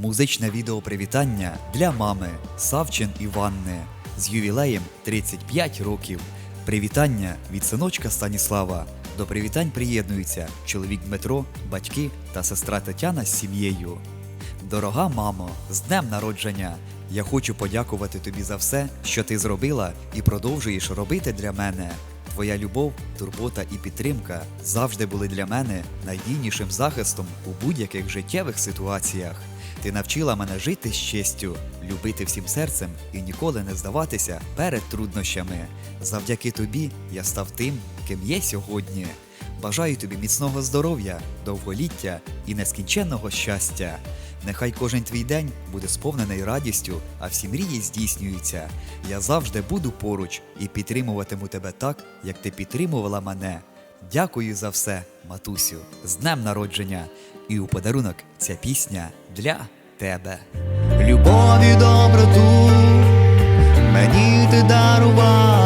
Музичне відео привітання для мами Савчин Іванни з ювілеєм 35 років. Привітання від синочка Станіслава. До привітань приєднуються чоловік Дмитро, батьки та сестра Тетяна з сім'єю. Дорога мамо, з днем народження! Я хочу подякувати тобі за все, що ти зробила і продовжуєш робити для мене. Твоя любов, турбота і підтримка завжди були для мене найдійнішим захистом у будь-яких життєвих ситуаціях. Ти навчила мене жити з честю, любити всім серцем і ніколи не здаватися перед труднощами. Завдяки тобі я став тим, ким є сьогодні. Бажаю тобі міцного здоров'я, довголіття і нескінченного щастя. Нехай кожен твій день буде сповнений радістю, а всі мрії здійснюються. Я завжди буду поруч і підтримуватиму тебе так, як ти підтримувала мене. Дякую за все, матусю, з днем народження. І у подарунок ця пісня для тебе. Любові доброту мені ти дарувала,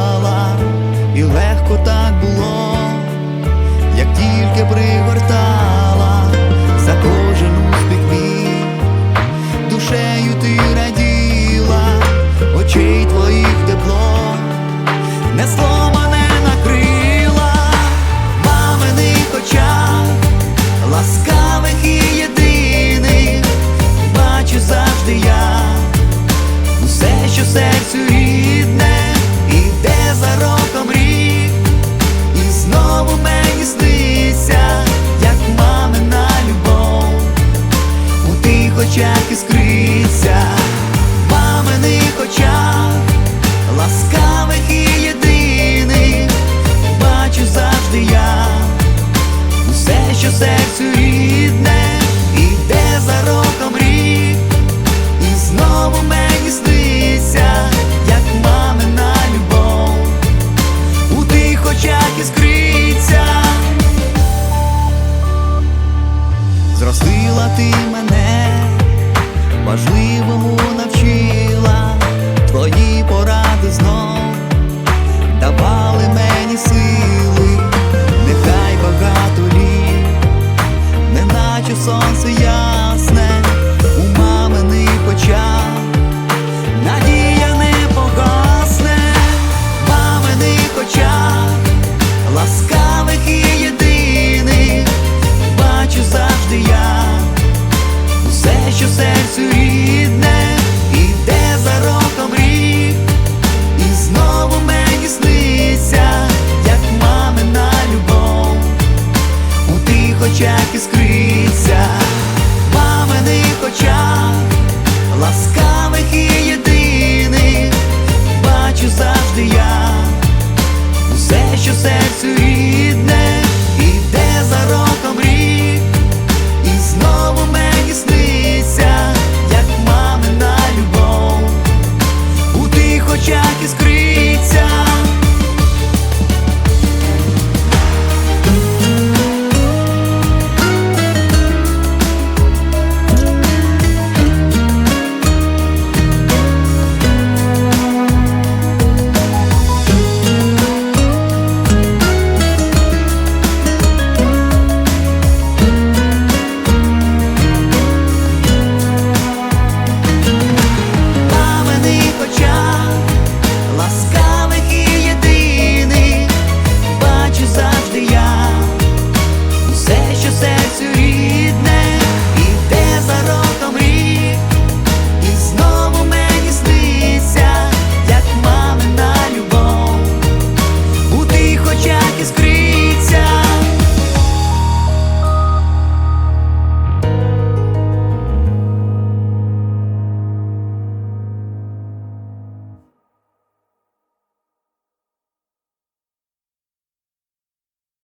що серцю рідне, іде за роком рік, і знову мені сниться, як мамина любов, у тих очах іскриться, зростила ти мене важливому. маминих очах іскриться, маминих очах, ласкавих і єдиних, бачу завжди я усе, що серцю рідне, іде за роком рік, і знову мені сниться, як мамина любов, у тих очах іскриться.